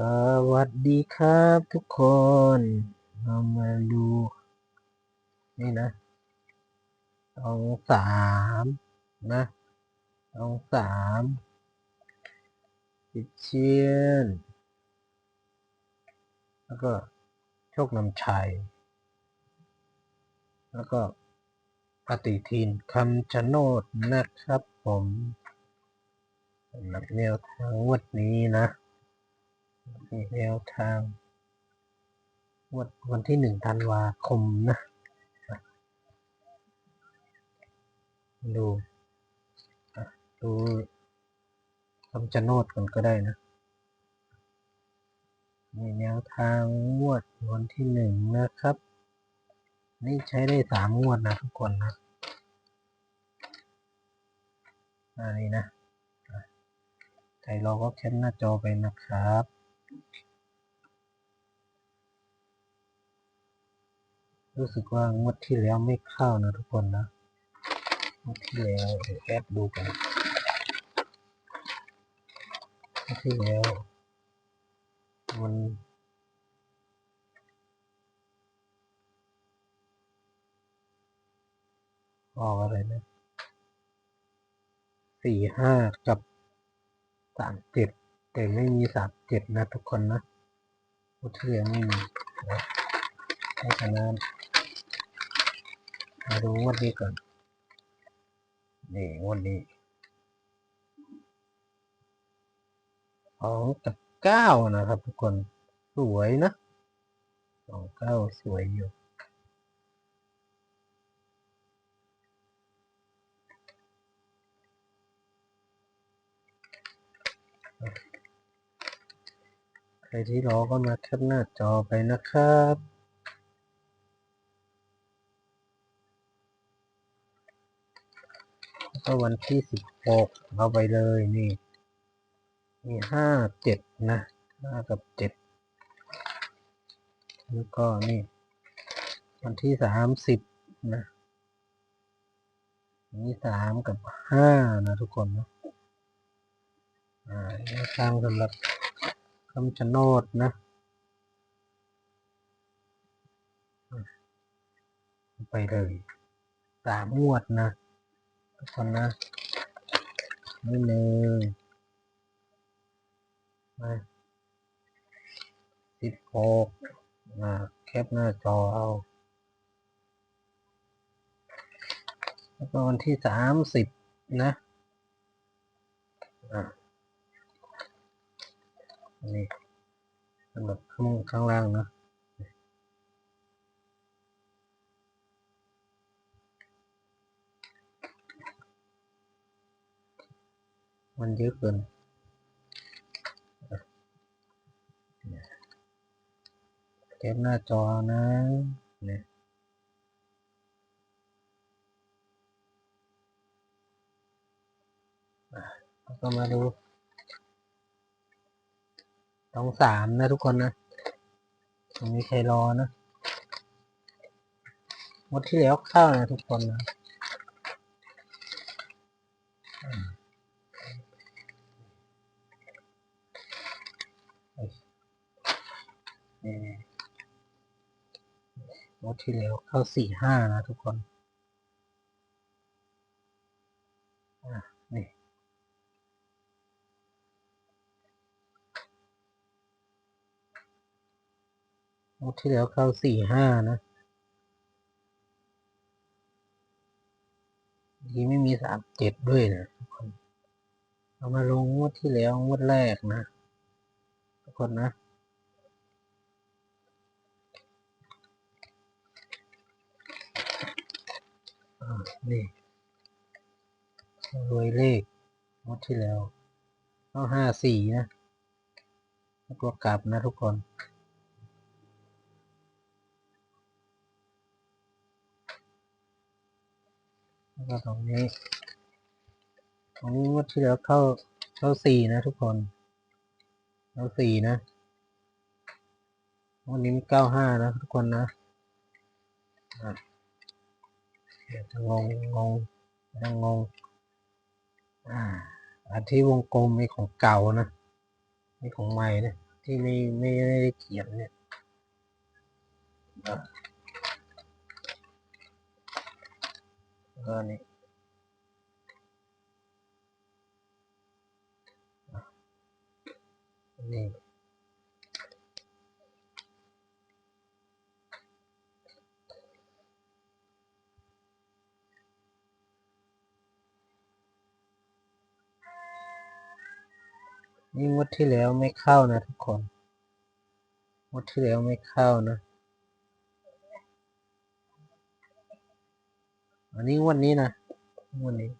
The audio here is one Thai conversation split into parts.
สวัสดีครับทุกคน เรามาดู นี่นะสองสามนะสองสามปิเชียน แล้วก็โชคนำชัย แล้วก็ปฏิทินคำชะโนดนะครับผมสำหรับแนวทางวดนี้นะ แนวทางวันวันที่หนึ่งธันวาคมนะ ดูดูคำจะโนดกันก็ได้นะมีแนวทางงวดวันที่หนึ่งนะครับ นี่ใช้ได้สามงวดนะทุกคนนะอันนี้นะอะใครรอก็แคปหน้าจอไปนะครับ รู้สึกว่างวดที่แล้วไม่เข้านะทุกคนนะงวดที่แล้วเดี๋ยวแอดดูกันงวดที่แล้วมันออกอะไรนะสี่ห้ากับสามเจ็ดแต่ไม่มีสามเจ็ดนะทุกคนนะงวดที่แล้วไม่มีนะ เพราะฉะนั้นมาดูงวดนี้ก่อน นี่งวดนี้สองกับเก้านะครับ ทุกคนสวยนะสองเก้าสวยอยู่ใครที่รอก็มาแคปหน้าจอไปนะครับ ก็วันที่สิบหกเอาไปเลยนี่ มีห้าเจ็ดนะห้ากับเจ็ดแล้วก็นี่ วันที่สามสิบนะมีสามกับห้านะทุกคนนะอ่าแนวทางสำหรับคำชะโนดนะไปเลยสามงวดนะ คนนะนี่หนึ่งมาสิบหกมาแคปหน้าจอเอา แล้วก็วันที่สามสิบนะอะอันนี่สำหรับข้างข้างล่างนะ มันเยอะเกินเก็บหน้าจอนะเนี่ยก็มาดูต้องสามนะทุกคนนะไม่มีใครรอนะ หมดที่แล้วเข้านะทุกคนนะ นี่หมดที่แล้วเข้าสี่ห้านะทุกคนอะนี่หมดที่แล้วเข้าสี่ห้านะทีไม่มีสามเจ็ดด้วยนะทุกคน เอามาลงงวดที่แล้วงวดแรกนะ ทุกคนนะ นี่รวยเลขงวดที่แล้วต้องห้าสี่นะแล้วกลับนะทุกคน แล้วก็ตรงนี้ ตรงนี้งวดที่แล้วเข้าเข้าสี่นะทุกคนเข้าสี่นะวันนี้มีเก้าห้านะทุกคนนะอะ งงงงจะงงอ่าอันที่วงกลมมีของเก่านะมีของใหม่นะที่ไม่ไม่ไม่ได้เขียนเนี่ยอะแล้วก็นี่นี่ นี่งวดที่แล้วไม่เข้านะทุกคนงวดที่แล้วไม่เข้านะอันนี้งวดนี้นะงวดนี้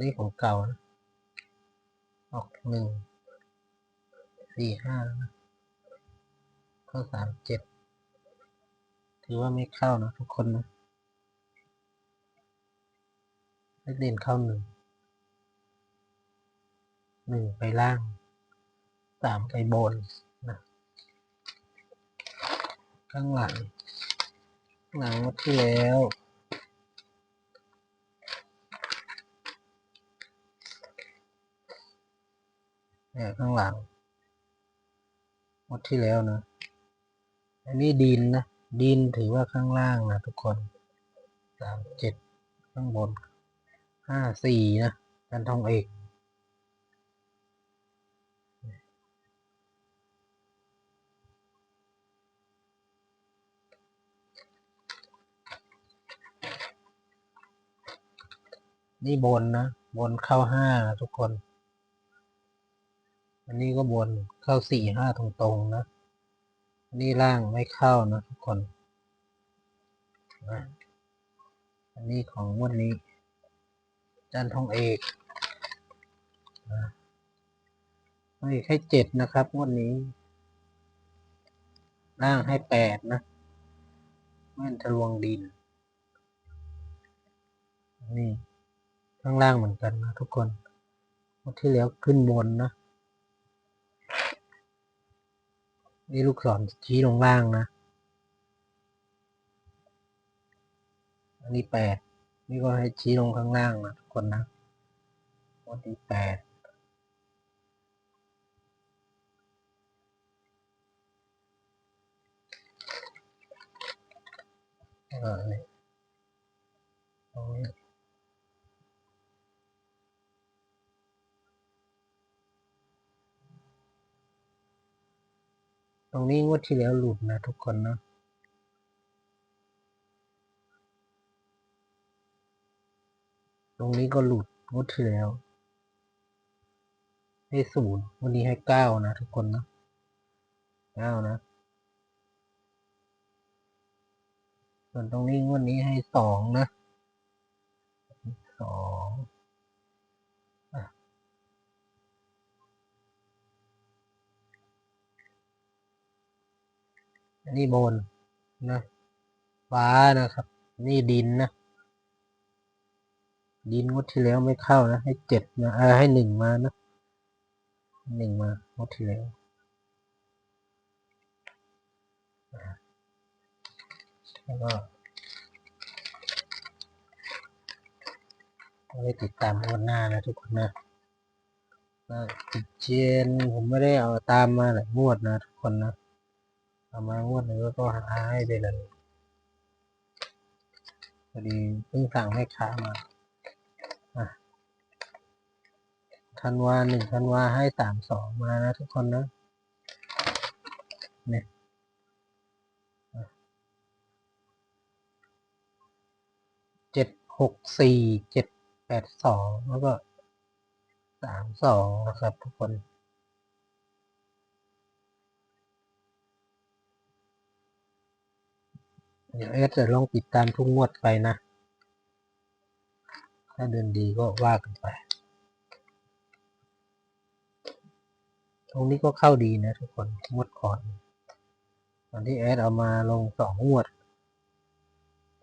นี่ของเก่านะ ออกหนึ่งสี่ห้านะเข้าสามเจ็ดถือว่าไม่เข้านะทุกคนนะให้เด่นเข้าหนึ่งหนึ่งไปล่างสามไปบนนะข้างหลังหลังที่แล้ว เนี่ยข้างหลังงวดที่แล้วนะ อันนี้ดินนะ ดินถือว่าข้างล่างนะทุกคนสามเจ็ดข้างบนห้าสี่นะกันทองเอกนี่บนนะ บนเข้าห้านะทุกคน อันนี้ก็บนเข้าสี่ห้าตรงๆนะน,นี่ล่างไม่เข้านะทุกคนนะอันนี้ของงวันนี้จันทองเอกนะให้ให้เจ็ดนะครับงวดนี้ล่างให้แปดนะแม่นทะลวงดิน นี่ข้างล่างเหมือนกันนะทุกคนงวดที่แล้วขึ้นบนนะ นี่ลูกศรชี้ลงล่างนะ อันนี้แปด นี่ก็ให้ชี้ลงข้างล่างนะทุกคนนะวันที่แปดแล้วก็นี่ ตรงนี้งวดที่แล้วหลุดนะทุกคนนะตรงนี้ก็หลุดงวดที่แล้ว ให้ศูนย์วันนี้ให้เก้านะทุกคนนะเก้านะ ส่วนตรงนี้งวดนี้ให้สองนะสองอะ อันนี้บนนะฟ้านะครับ นี่ดินนะ ดินงวดที่แล้วไม่เข้านะ ให้เจ็ดนะเออให้หนึ่งมานะหนึ่งมางวดที่แล้วแล้วก็ไว้ติดตามงวดหน้านะทุกคนนะติดเจนผมไม่ได้เอาตามมาหลายงวดนะทุกคนนะ เอามางวดนึ่งก็หาให้ไปเลยพอดีเพิ่งสั่งให้ค้ามาธันวาหนึ่งธันวาให้สามสองมานะทุกคนนะเนี่ยเจ็ดหกสี่เจ็ดแปดสองแล้วก็สามสองนะครับทุกคน เดี๋ยวเอสจะลองติดตามทุกงวดไปนะ ถ้าเดินดีก็ว่ากันไป ตรงนี้ก็เข้าดีนะทุกคน งวดก่อน ตอนที่แอดเอามาลงสองงวด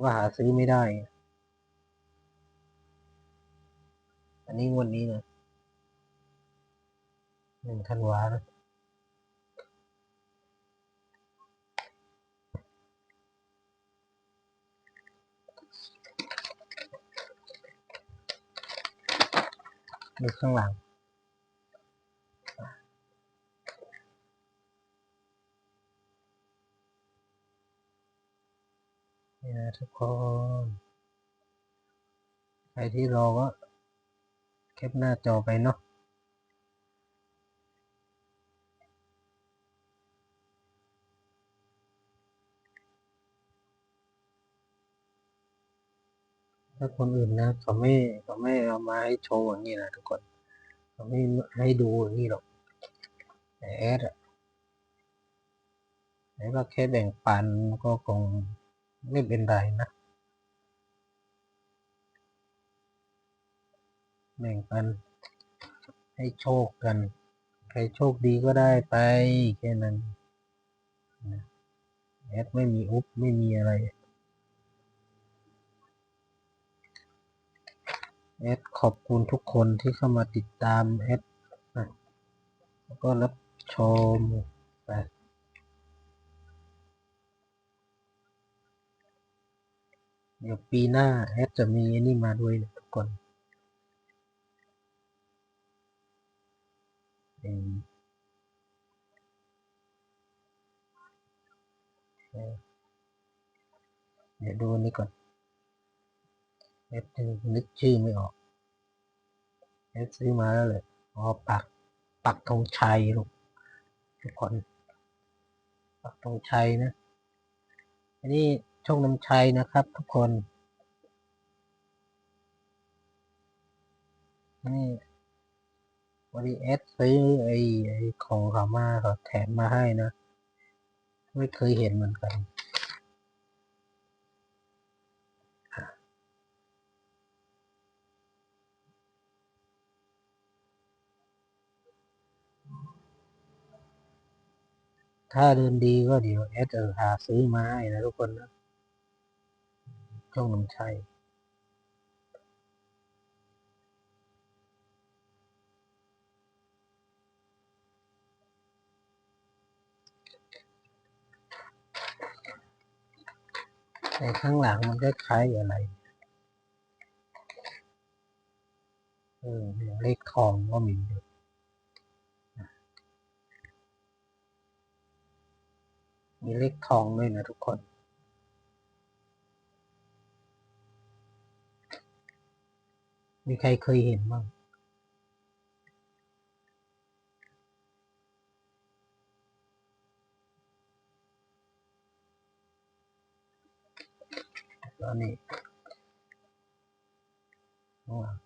ว่าหาซื้อไม่ได้ อันนี้งวดนี้นะหนึ่งธันวานะ ดูข้างหลัง นี่นะทุกคน ใครที่รอก็แคปหน้าจอไปเนาะ ถ้าคนอื่นนะเขาไม่เขาไม่เอามาให้โชว์อย่างนี้นะทุกคนเขาไม่ให้ดูอย่างนี้หรอกแต่แอดอะแอดก็แค่แบ่งปันก็คงไม่เป็นไรนะแบ่งปันให้โชคกัน ใครโชคดีก็ได้ไปแค่นั้นแอดไม่มีอุบไม่มีอะไร แอดขอบคุณทุกคนที่เข้ามาติดตามแอดแล้วก็รับชมไปเดี๋ยวปีหน้าแอดจะมีอันนี่มาด้วยนะทุกคนเดี๋ยวดูนนี้ก่อน แอดนึกชื่อไม่ออกแอดซื้อมาแล้วเลยอ๋อปัก ปักธงชัยลูกทุกคน ปักธงชัยนะ อันนี้โชคน้ำชัยนะครับ ทุกคนนี่วันนี้เอสซื้อไอไอ้ของเขามาเขาแถมมาให้นะ ไม่เคยเห็นเหมือนกัน ถ้าเดินดีก็เดี๋ยวเอสจะหาซื้อมาให้นะทุกคนนะโชคน้ำชัยแต่ข้างหลังมันก็คล้ายอะไร เออเนี่ยเลขทองก็มีด้วย มีเลขทองด้วยนะทุกคน มีใครเคยเห็นบ้างแล้วนี่ข้างหลัง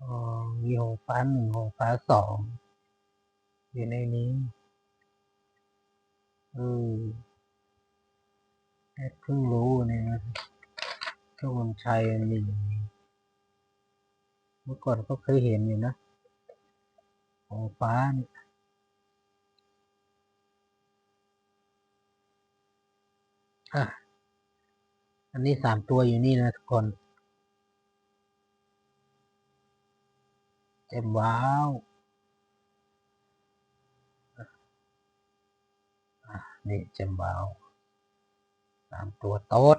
อ๋อมีหฟ้าหนึ่งหงฟ้าสองอยู่ในนี้ เออแค่เพิ่งรู้เนี่ยนะโชคลชัยนี่เมื่อก่อนก็เคยเห็นอยู่นะหงฟ้านี่อะอันนี้สามตัวอยู่นี่นะทุกคนเต็มว้าวอะ นี่เจมว้าวสามตัวโต๊ด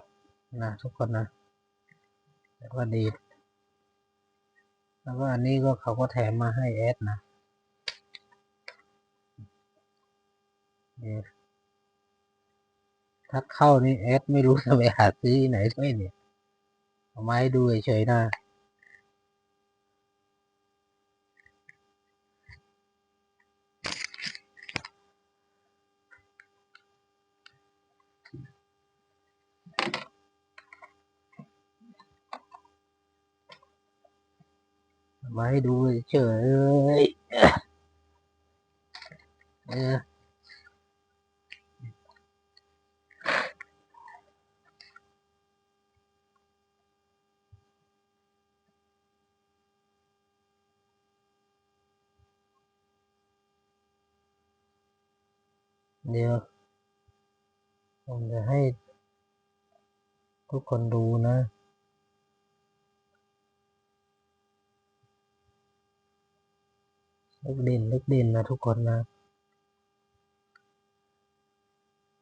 นะทุกคนนะ แล้วก็ดีแล้วก็อันนี้ก็เขาก็แถมมาให้แอดนะนี่ถ้าเข้านี่แอดไม่รู้จะไปหาซื้อไหนด้วยเนี่ยเอามาให้ดูเฉยๆนะ มาให้ดูเฉยเออเดี๋ยวผมจะให้ทุกคนดูนะ ลึกดินลึกดินนะทุกคนนะ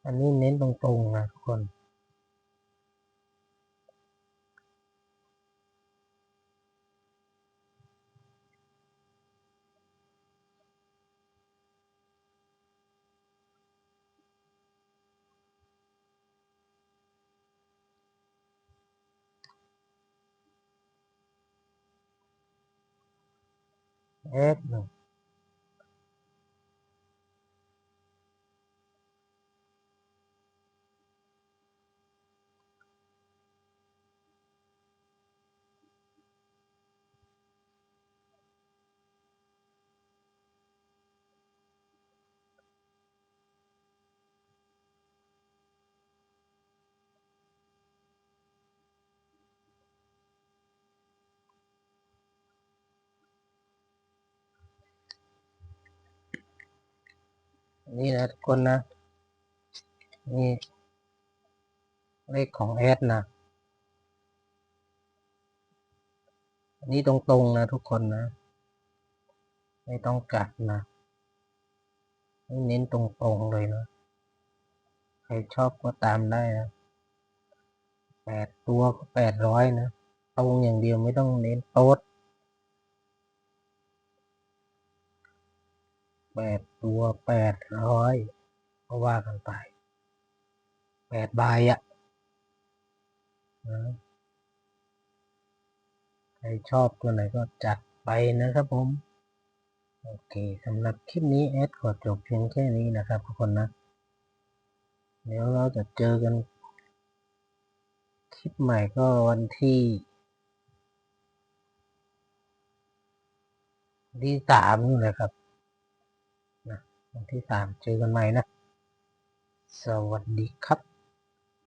อันนี้เน้นตรงๆนะทุกคนเอสหนึ่ง นี่นะทุกคนนะ นี่เลขของแอดนะนนี้ตรงๆนะทุกคนนะ ไม่ต้องกัดนะนี่เน้นตรงๆเลยนะใครชอบก็ตามได้นะแปดตัวก็แปดร้อยนะตรงอย่างเดียวไม่ต้องเน้นโต๊ด แปดตัวแปดร้อยก็ว่ากันไปแปดใบอะ่ะนะใครชอบตัวไหนก็จัดไปนะครับผม โอเคสำหรับคลิปนี้แอดขอจบเพียงแค่นี้นะครับทุกคนนะ เดี๋ยวเราจะเจอกัน คลิปใหม่ก็วันที่ที่สามนี่แหละครับ วันที่สามเจอกันใหม่นะ สวัสดีครับ